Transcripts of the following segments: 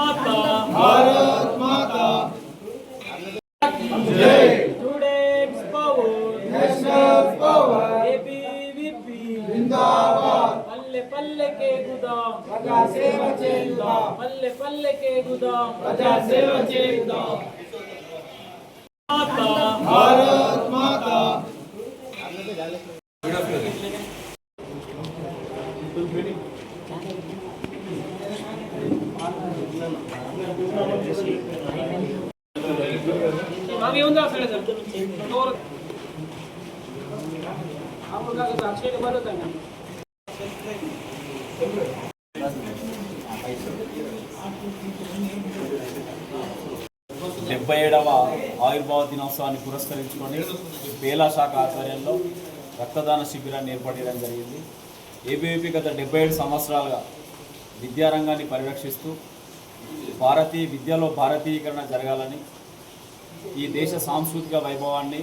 Bharat Mata. Students power national power ABVP जिंदाबाद। पल्ले पल्ले के गुदाम। प्रजा से बचे गुदाम। पल्ले पल्ले के गुदाम। प्रजा से बचे गुदाम। माता। भारत माता। Thank you. డెబ్బై ఏడవ ఆవిర్భావ దినోత్సవాన్ని పురస్కరించుకొని బేలా శాఖ ఆధ్వర్యంలో రక్తదాన శిబిరాన్ని ఏర్పాటు జరిగింది. ఏబీవీపీ గత డెబ్బై ఏడు సంవత్సరాలుగా విద్యారంగాన్ని పరిరక్షిస్తూ భారతీయ విద్యలో భారతీయీకరణ జరగాలని ఈ దేశ సాంస్కృతిక వైభవాన్ని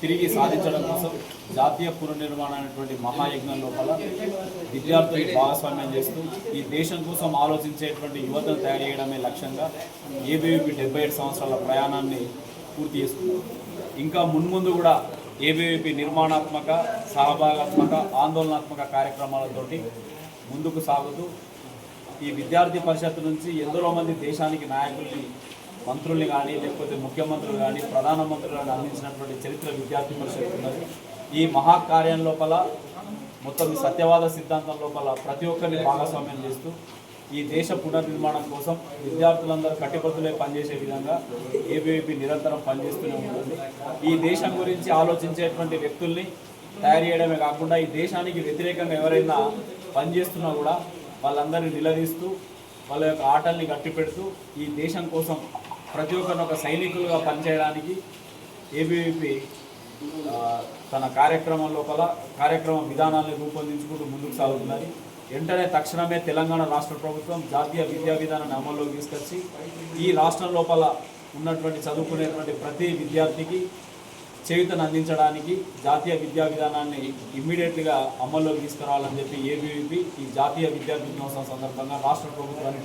తిరిగి సాధించడం కోసం జాతీయ పునర్నిర్మాణం అనేటువంటి మహాయజ్ఞం లోపల విద్యార్థులకు భాగస్వామ్యం చేస్తూ ఈ దేశం కోసం ఆలోచించేటువంటి యువతను తయారు చేయడమే లక్ష్యంగా ఏబీవీపీ డెబ్బై ఏడు సంవత్సరాల ప్రయాణాన్ని పూర్తి చేసుకున్నారు ఇంకా మున్ముందు కూడా ఏబీవీపీ నిర్మాణాత్మక సహభాగాత్మక ఆందోళనాత్మక కార్యక్రమాలతోటి ముందుకు సాగుతూ ఈ విద్యార్థి పరిషత్ నుంచి ఎందరో మంది దేశానికి నాయకుల్ని మంత్రుల్ని కానీ లేకపోతే ముఖ్యమంత్రులు కానీ ప్రధానమంత్రులు కానీ అందించినటువంటి చరిత్ర విద్యార్థి పరిషత్ ఉన్నది. ఈ మహాకార్యం లోపల మొత్తం సత్యవాద సిద్ధాంతం లోపల ప్రతి ఒక్కరిని భాగస్వామ్యం చేస్తూ ఈ దేశ పునర్నిర్మాణం కోసం విద్యార్థులందరూ కట్టిపడుతులే పనిచేసే విధంగా ఏబీవీపీ నిరంతరం పనిచేస్తూనే ఉంటుంది. ఈ దేశం గురించి ఆలోచించేటువంటి వ్యక్తుల్ని తయారు చేయడమే కాకుండా ఈ దేశానికి వ్యతిరేకంగా ఎవరైనా పనిచేస్తున్నా కూడా వాళ్ళందరినీ నిలదీస్తూ వాళ్ళ యొక్క ఆటల్ని గట్టిపెడుతూ ఈ దేశం కోసం ప్రతి ఒక్కరిని ఒక సైనికులుగా పనిచేయడానికి ఏబీవీపీ తన కార్యక్రమం లోపల కార్యక్రమ విధానాలను రూపొందించుకుంటూ ముందుకు సాగుతున్నది. వెంటనే తక్షణమే తెలంగాణ రాష్ట్ర ప్రభుత్వం జాతీయ విద్యా విధానాన్ని అమల్లోకి తీసుకొచ్చి ఈ రాష్ట్రం లోపల ఉన్నటువంటి చదువుకునేటువంటి ప్రతి విద్యార్థికి చేయుతను అందించడానికి జాతీయ విద్యా విధానాన్ని ఇమ్మీడియట్గా అమల్లోకి తీసుకురావాలని చెప్పి ఏబీవీపీ ఈ జాతీయ విద్యా దినోత్సవం సందర్భంగా రాష్ట్ర ప్రభుత్వానికి